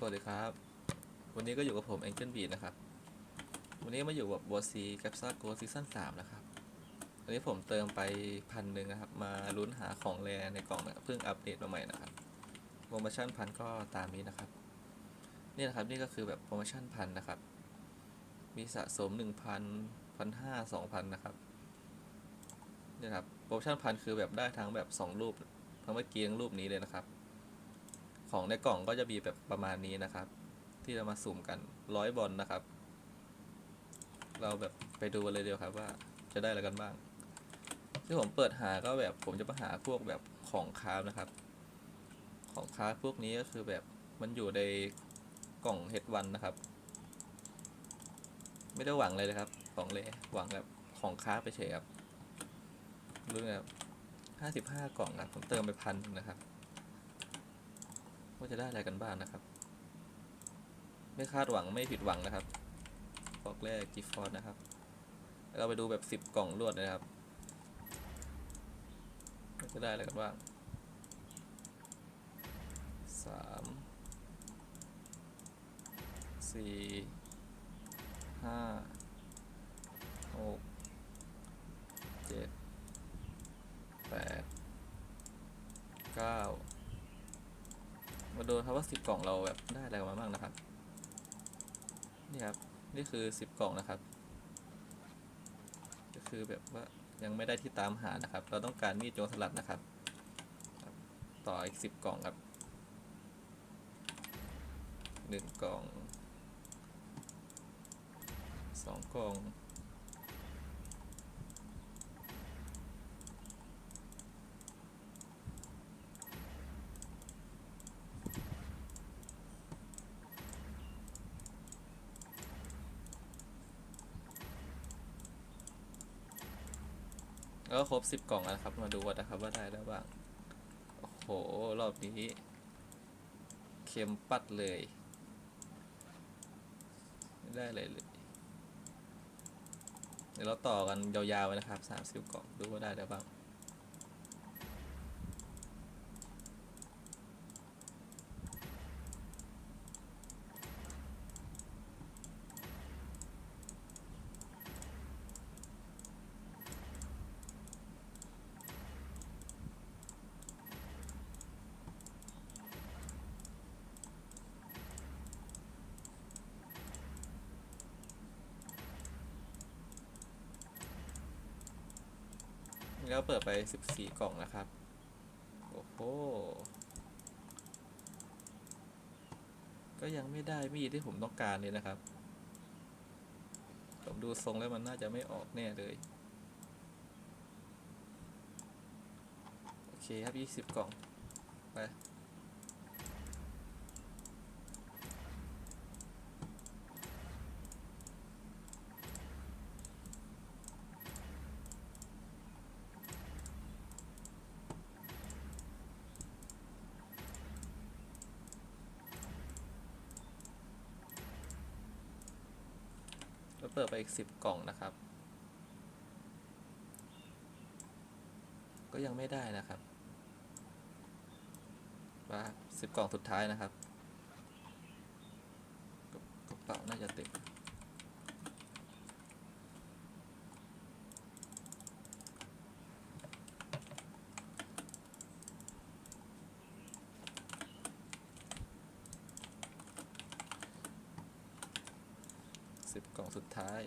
สวัสดีครับ วันนี้ก็อยู่กับผม Angel Beat นะครับ วันนี้มาอยู่กับบัวซีแกปซ่าโกซีซั่น3นะครับวันนี้ผมเติมไปพันหนึ่งนะครับ มาลุ้นหาของแรในกล่องนะเพิ่งอัปเดตมาใหม่นะครับ โปรโมชั่นพันก็ตามนี้นะครับ นี่นะครับนี่ก็คือแบบโปรโมชั่นพันนะครับ มีสะสม 1,000 1,500 2,000นะครับนี่นะครับโปรโมชั่นพันคือแบบได้ทั้งแบบ 2 รูปทั้งเมื่อกี้ทั้งรูปนี้เลยนะครับ ของในกล่องก็จะมีแบบประมาณนี้นะครับ ที่เรามาสุ่มกันร้อยบอลนะครับ เราแบบไปดูเลยเดียวครับว่าจะได้อะไรกันบ้าง ที่ผมเปิดหาก็แบบผมจะมาหาพวกแบบของคราฟนะครับ ของคราฟพวกนี้ก็คือแบบมันอยู่ในกล่องเฮดวันนะครับ ไม่ได้หวังเลยเลยครับของเลยหวังแบบของคราไปเฉยครับรู้ไหมครับห้าสิบห้ากล่องครับผมเติมไปพันนะครับ ว่าจะได้อะไรกันบ้างนะครับ ไม่คาดหวังไม่ผิดหวังนะครับบล็อกแรกจีฟอร์นะครับ เราไปดูแบบสิบ10 กล่องรวดเลยนะครับว่าจะได้อะไรกันบ้างสามสี่ห้าหกเจ็ดแปดเก้า มาดูครับว่าสิบกล่องเราแบบได้อะไรมาบ้างนะครับ นี่ครับ นี่คือสิบกล่องนะครับ ก็คือแบบว่ายังไม่ได้ที่ตามหานะครับ เราต้องการมีดโจรสลัดนะครับครับต่ออีกสิบกล่องครับหนึ่งกล่องสองกล่อง ก็ครบสิบกล่องแล้วครับ มาดูกันนะครับว่าได้แล้วบ้าง โอ้โห รอบนี้ เค็มปัดเลย ไม่ได้เลยเลย เดี๋ยวเราต่อกันยาวๆไว้นะครับสามสิบกล่องดูว่าได้แล้วบ้าง แล้วเปิดไป 14 กล่องนะครับ โอ้โห ก็ยังไม่ได้มีดที่ผมต้องการเลยนะครับ ผมดูทรงแล้วมันน่าจะไม่ออกแน่เลย โอเคครับ 20 กล่อง ไป ปิดไปอีกสิบกล่องนะครับ ก็ยังไม่ได้นะครับว่าสิบกล่องสุดท้ายนะครับกระกระเป๋าน่าจะเต็ม สิบกล่องสุดท้าย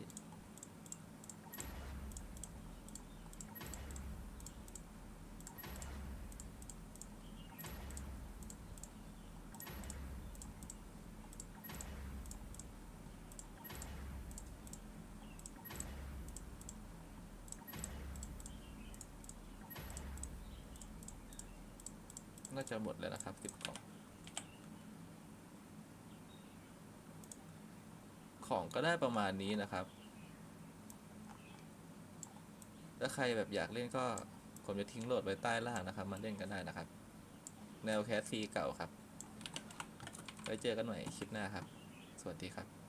น่าจะหมดแล้วนะครับสิบกล่อง ของก็ได้ประมาณนี้นะครับ ถ้าใครแบบอยากเล่นก็ผมจะทิ้งโหลดไว้ใต้ล่างนะครับ มาเล่นกันได้นะครับ แนวแคสซีเก่าครับ ไว้เจอกันหน่อยคลิปหน้าครับ สวัสดีครับ